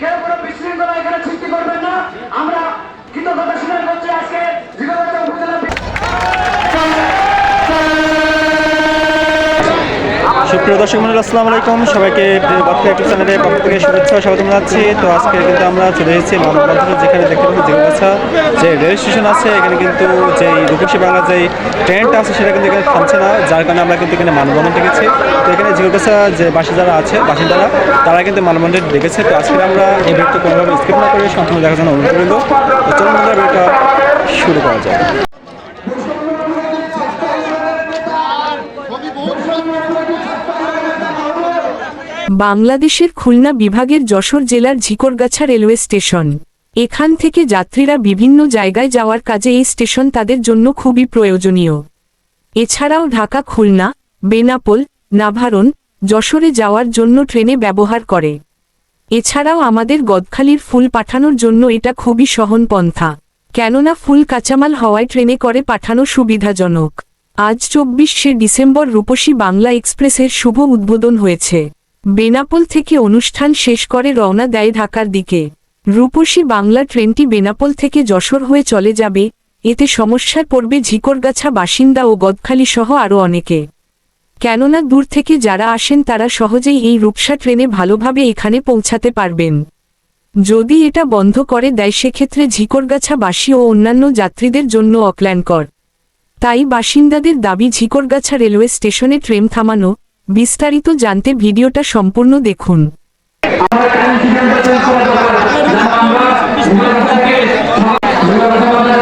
কেউ কোনো বিশৃঙ্খলা এখানে সৃষ্টি করবেন না। আমরা কৃতজ্ঞতা স্বীকার করছি আজকে। জীবনগত সুপ্রিয় দর্শক মন্ডল, আসসালামু আলাইকুম। সবাইকে বাচ্চা একটু চ্যানেলে পক্ষ থেকে শুভেচ্ছা স্বাগত জানাচ্ছি। তো আজকে কিন্তু আমরা চলে এসেছি মানববন্ধনে যেখানে দেখতে পাচ্ছি জিগুবাসা যে রেল স্টেশন আছে, এখানে কিন্তু যে রূপসী বাংলা যে ট্রেনটা আছে, সেটা কিন্তু এখানে থামছে না, যার কারণে আমরা কিন্তু এখানে মানববন্ধন ডেকেছি তো এখানে জিগুবাসা যে বাসী যারা আছে, বাসিন্দারা, তারা কিন্তু মানববন্ধন ডেকেছে তো আজকে আমরা এই ভিডিওটা কোনোভাবে স্কিপ না করে সম্পূর্ণ দেখার জন্য অনুরোধ করব তো চলুন আমরা ভিডিওটা শুরু করা যায় বাংলাদেশের খুলনা বিভাগের যশোর জেলার ঝিকরগাছা রেলওয়ে স্টেশন। এখান থেকে যাত্রীরা বিভিন্ন জায়গায় যাওয়ার কাজে এই স্টেশন তাদের জন্য খুবই প্রয়োজনীয়। এছাড়াও ঢাকা, খুলনা, বেনাপোল, নাভারণ, যশোরে যাওয়ার জন্য ট্রেনে ব্যবহার করে। এছাড়াও আমাদের গদখালির ফুল পাঠানোর জন্য এটা খুবই সহন পন্থা কেননা ফুল কাঁচামাল হওয়ায় ট্রেনে করে পাঠানো সুবিধাজনক। আজ চব্বিশে ডিসেম্বর রূপসী বাংলা এক্সপ্রেসের শুভ উদ্বোধন হয়েছে। বেনাপোল থেকে অনুষ্ঠান শেষ করে রওনা দেয় ঢাকার দিকে। রূপসী বাংলা ট্রেনটি বেনাপোল থেকে যশোর হয়ে চলে যাবে। এতে সমস্যায় পড়বে ঝিকরগাছা বাসিন্দা ও গদখালি সহ আরও অনেকে। কেননা দূর থেকে যারা আসেন তারা সহজেই এই রূপসা ট্রেনে ভালোভাবে এখানে পৌঁছাতে পারবেন। যদি এটা বন্ধ করে দেয় সেক্ষেত্রে ঝিকরগাছাবাসী ও অন্যান্য যাত্রীদের জন্য অক্ল্যান্ডকর। তাই বাসিন্দাদের দাবি ঝিকরগাছা রেলওয়ে স্টেশনে ট্রেন থামানো বিস্তারিত জানতে ভিডিওটা সম্পূর্ণ দেখুন। রূপসী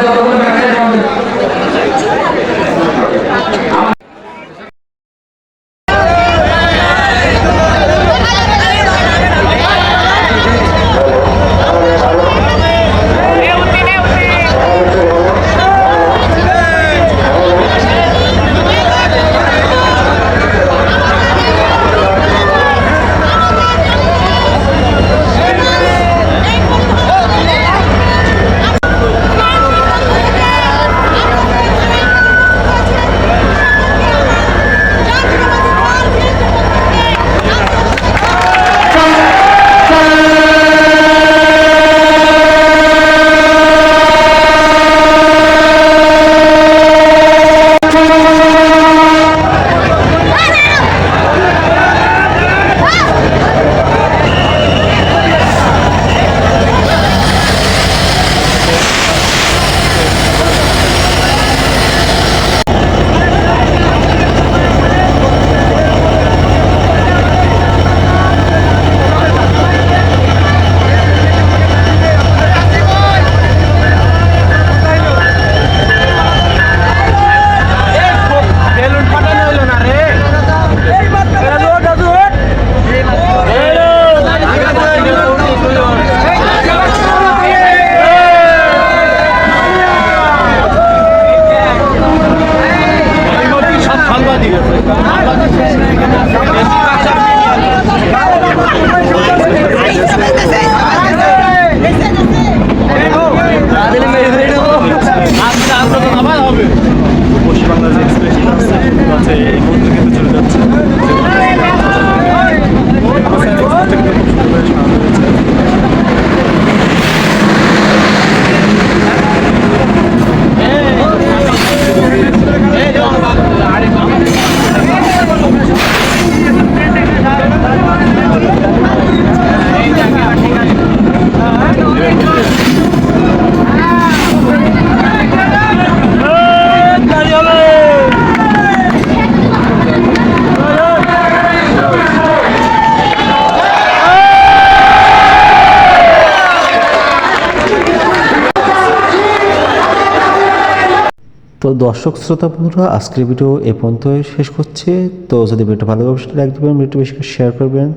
তো দর্শক শ্রোতা বন্ধুরা, আজকের ভিডিও এ পর্যন্ত শেষ করছে। তো যদি ভিডিওটা ভালো অবশ্যই লাইক দেবেন, ভিডিওটা বেশি শেয়ার করবেন।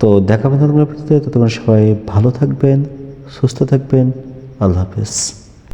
তো দেখা হবে তোমরা তো তোমরা সবাই ভালো থাকবেন, সুস্থ থাকবেন। আল্লাহ হাফেজ।